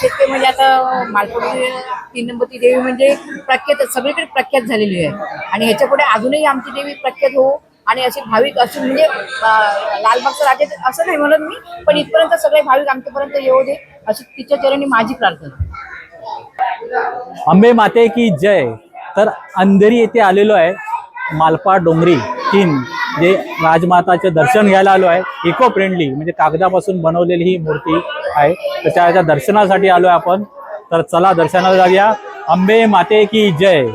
काशेतके म्हणजे आता मालपुरी तीन नंबरची देवी म्हणजे प्रख्यात सगळीकडे प्रख्यात झालेली आहे. आणि ह्याच्या पुढे अजूनही आमची देवी प्रख्यात हो आणि असे भाविक असे म्हणजे लालबागचं राजे असं नाही म्हणत मी पण इथपर्यंत सगळे भाविक आमच्यापर्यंत येऊ दे अशी तिच्या चरणी माझी प्रार्थना अंबे माते की जय. तर अंधेरी येथे आलेलो आहे मालपा डोंगरी तीन जे राजमाताचे दर्शन घ्यायला आलो आहे इको फ्रेंडली म्हणजे कागदापासून बनवलेली ही मूर्ती. आहे. तर त्याच्या दर्शनासाठी आलो आपण. तर चला दर्शनाला जाऊया. आंबे माते की जय.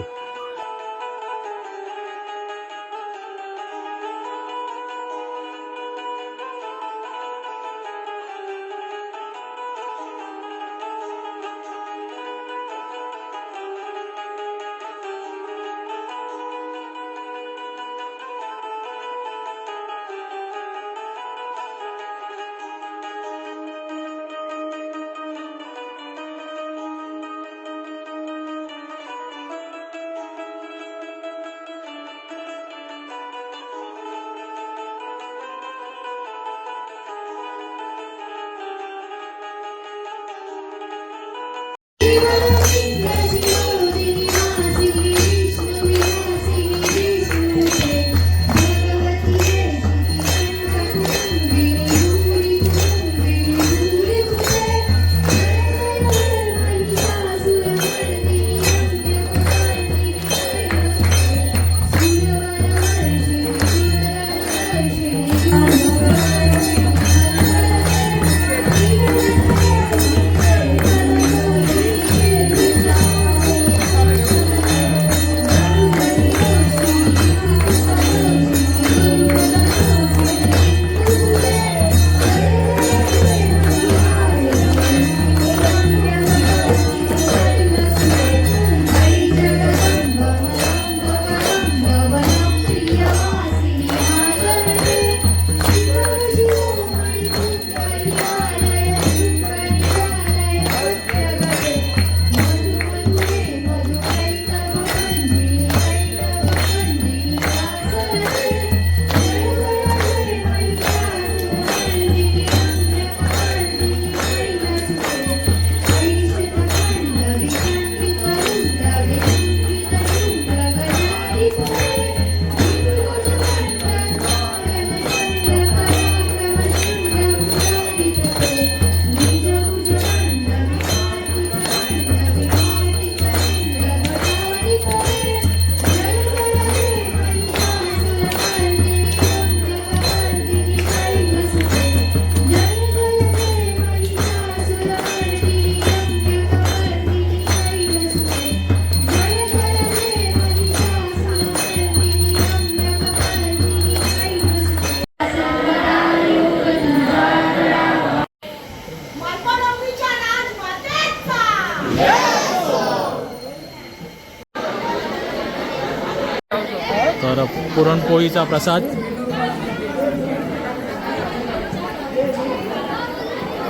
पुरणपोळीचा प्रसाद.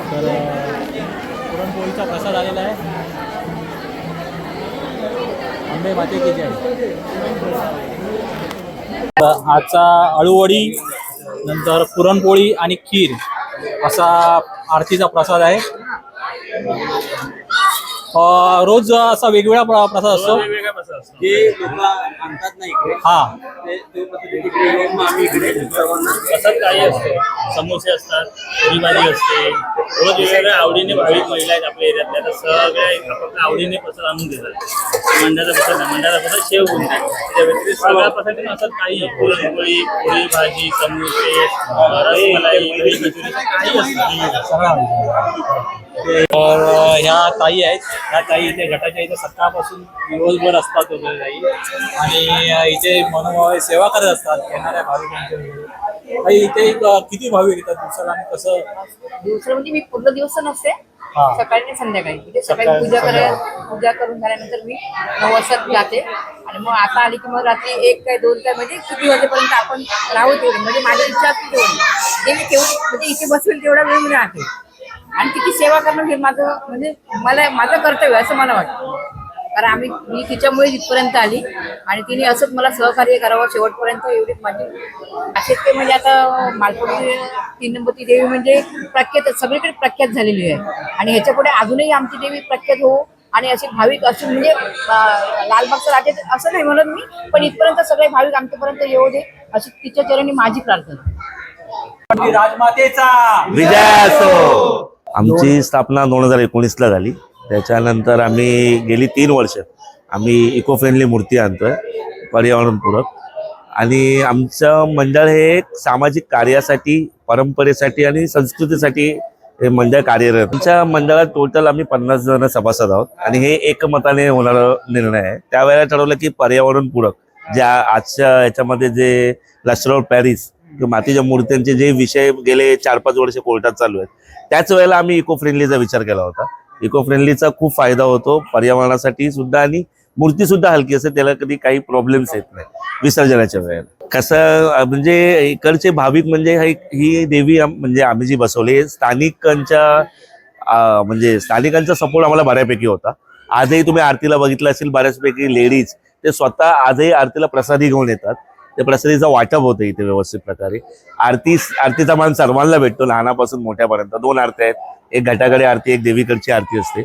तर पुरणपोळीचा प्रसाद आलेला आहे. आंबे माते की जय तर आजचा अळूवडी नंतर पुरणपोळी आणि खीर असा आरतीचा प्रसाद आहे. रोज असा वेगवेगळा प्र- प्रसाद असतो आणतात ना इकडे. हा. ते ते पद्धती तिकडे येऊन मग आम्ही इकडे सर्वांना काही असते. समोसे असतात पुरी भाजी असते वेगवेगळ्या आवडीने भाविक महिला आहेत आपल्या एरियातल्या. तर सगळ्या आपापल्या आवडीने प्रसाद आणून देतात. मंडळाचा प्रसाद मंडळाचा प्रसाद शेव होऊन त्या व्यतिरिक्त सगळ्या प्रसाद असतात काही पुरणपोळी पोळी भाजी समोसे रसमलाई काही असतात तर ह्या ताई आहेत. ह्या ताई इथे गटाच्या इथे सकाळपासून दिवसभर असतात वगैरे ताई. आणि इथे मनोभावे सेवा करत असतात येणाऱ्या भाविकांच्या ताई इथे किती भाविक येतात दिवसाला आणि कसं? दुसरं म्हणजे मी पूर्ण दिवस नसते. हा. सकाळी आणि संध्याकाळी. म्हणजे सकाळी सकाळी, पूजा संध्याकाळी. करायला पूजा करून झाल्यानंतर मी नऊ वाजता जाते. आणि मग आता आली की मग रात्री एक काय दोन काय म्हणजे किती वाजेपर्यंत आपण राहू तेवढे. म्हणजे माझी इच्छा असते तेवढी. जे मी तेवढी म्हणजे इथे बसेल तेवढा वेळ मी राहते. आणि तिची सेवा करणं हे माझं म्हणजे मला माझं कर्तव्य असं मला वाटतं. कारण आम्ही मी तिच्यामुळे इथपर्यंत आली. आणि तिने असंच मला सहकार्य करावं शेवटपर्यंत एवढी माझी असे ते म्हणजे आता मालपुरी तीन नंबरची देवी म्हणजे प्रख्यात सगळीकडे प्रख्यात झालेली आहे. आणि ह्याच्या पुढे अजूनही आमची देवी प्रख्यात हो आणि असे भाविक असे म्हणजे लालबागचं राजे असं नाही म्हणत मी पण इथपर्यंत सगळे भाविक आमच्यापर्यंत येऊ दे अशी तिच्या चरणी माझी प्रार्थना राजमातेचा! विजय असो आमची स्थापना दोन हजार एकोणीसला झाली. त्याच्यानंतर आम्ही गेली तीन वर्ष आम्ही इको फ्रेंडली मूर्ती आणतोय पर्यावरणपूरक. आणि आमचं मंडळ हे एक सामाजिक कार्यासाठी परंपरेसाठी आणि संस्कृतीसाठी हे मंडळ कार्यरत. आमच्या मंडळात टोटल आम्ही पन्नास जण सभासद आहोत आणि हे एकमताने होणारा निर्णय आहे. त्यावेळेला ठरवलं की पर्यावरणपूरक ज्या आजच्या याच्यामध्ये जे प्लास्टर पॅरिस किंवा मातीच्या मूर्त्यांचे जे विषय गेले चार पाच वर्ष कोर्टात चालू आहेत त्याच वेळेला आम्ही इको फ्रेंडलीचा विचार केला होता. इको फ्रेंडलीचा खूप फायदा होतो पर्यावरणासाठी सुद्धा आणि मूर्ती सुद्धा हलकी असते त्याला कधी काही प्रॉब्लेम्स येत नाही विसर्जनाच्या वेळेला. कसं म्हणजे इकडचे भाविक म्हणजे ही देवी म्हणजे आम्ही जी बसवली स्थानिकांच्या म्हणजे स्थानिकांचा सपोर्ट आम्हाला बऱ्यापैकी होता. आजही तुम्ही आरतीला बघितलं असेल बऱ्याचपैकी लेडीज ते स्वतः आजही आरतीला प्रसादी घेऊन येतात. ते प्रसादीचा वाटप होतं इथे व्यवस्थित प्रकारे. आरती आरतीचा मान सर्वांना भेटतो लहानापासून मोठ्यापर्यंत. दोन आरत्या आहेत एक घटाकडे आरती एक देवीकडची आरती असते.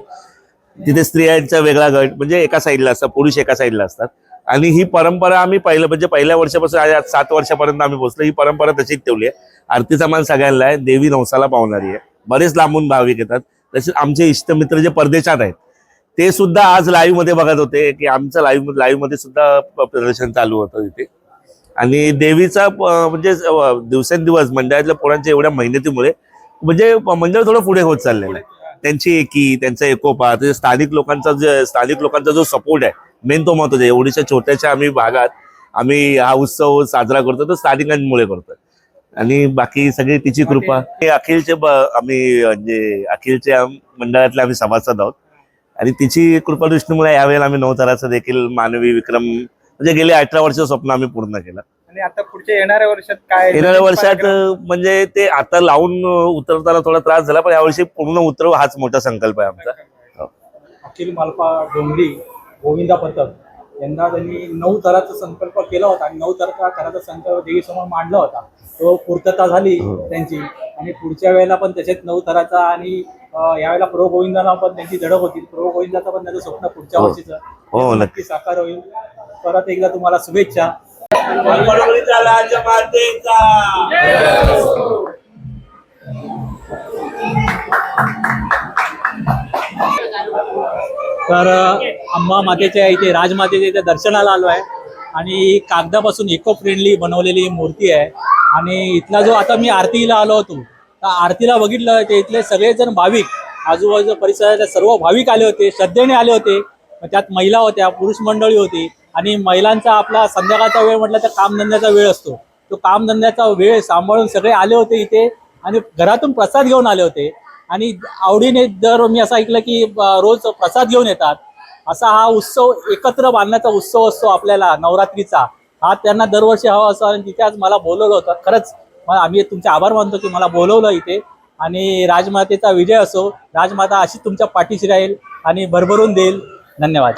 तिथे स्त्रियांचा वेगळा गट म्हणजे एका साईडला असतात पुरुष एका साईडला असतात. आणि ही परंपरा आम्ही पहिलं म्हणजे पहिल्या वर्षापासून आज सात वर्षापर्यंत आम्ही पोहोचलो ही परंपरा तशीच ठेवली आहे. आरतीचा मान सगळ्यांना आहे देवी नवसाला पावणारी आहे. बरेच लांबून भाविक येतात. तसेच आमचे इष्टमित्र जे परदेशात आहेत ते सुद्धा आज लाईव्हमध्ये बघत होते की आमचं लाईव्ह लाईव्हमध्ये सुद्धा प्रदर्शन चालू होतं तिथे. आणि देवीचा म्हणजे दिवसेंदिवस मंडळातल्या पोरांच्या एवढ्या मेहनतीमुळे म्हणजे मंडळ थोडं पुढे होत चाललेलं आहे त्यांची एकी त्यांचा एकोपा ते स्थानिक लोकांचा जे स्थानिक लोकांचा जो सपोर्ट आहे मेन तो महत्त्वाचा आहे. एवढीशा छोट्याशा आम्ही भागात आम्ही हा उत्सव साजरा करतो तो स्थानिकांमुळे करतो आणि बाकी सगळी तिची कृपा. हे अखिलचे आम्ही म्हणजे अखिलच्या मंडळातले आम्ही सभासद आहोत. आणि तिची कृपादृष्टीमुळे यावेळेला आम्ही नवताराचं देखील मानवी विक्रम म्हणजे गेले अठरा वर्ष स्वप्न आम्ही पूर्ण केलं. आणि आता पुढच्या येणाऱ्या वर्षात काय येणाऱ्या वर्षात म्हणजे ते आता लावून उतरताना थोडा त्रास झाला पण यावर्षी पूर्ण उतरव हाच मोठा संकल्प आहे आमचा. अखिल मालपा डोंगरी गोविंदा पथक यंदा त्यांनी नऊ थराचा संकल्प केला होता आणि नऊ थराचा थराचा संकल्प देवीसमोर मांडला होता. तो पूर्तता झाली त्यांची आणि पुढच्या वेळेला पण तसेच नऊ थराचा आणि यावेळेला प्रो गोविंदाला पण त्यांची झडप होती. प्रो गोविंदाचं पण त्याचं स्वप्न पुढच्या हो. वर्षीचं. हो. नक्की साकार होईल. परत एकदा तुम्हाला शुभेच्छा. तर अंबा मातेच्या इथे राजमातेच्या इथे दर्शनाला आलो आहे. आणि कागदापासून इको फ्रेंडली बनवलेली मूर्ती आहे. आणि इथला जो आता मी आरतीला आलो होतो तर आरतीला बघितलं ते इथले सगळेजण भाविक आजूबाजूच्या परिसरातले सर्व भाविक आले होते श्रद्धेने आले होते. त्यात महिला होत्या पुरुष मंडळी होती. आणि महिलांचा आपला संध्याकाळचा वेळ म्हटलं तर कामधंद्याचा वेळ असतो. तो कामधंद्याचा वेळ सांभाळून सगळे आले होते इथे आणि घरातून प्रसाद घेऊन आले होते. आणि आवडीने दर मी असं ऐकलं की रोज प्रसाद घेऊन येतात. असा हा उत्सव एकत्र बांधण्याचा उत्सव असतो आपल्याला नवरात्रीचा. हा त्यांना दरवर्षी हवा असतो आणि तिथे आज मला बोलवलं होतं. खरंच मला आम्ही तुमचे आभार मानतो की मला बोलवलं इथे. आणि राजमातेचा विजय असो. राजमाता अशी तुमच्या पाठीशी राहील आणि भरभरून देईल. धन्यवाद.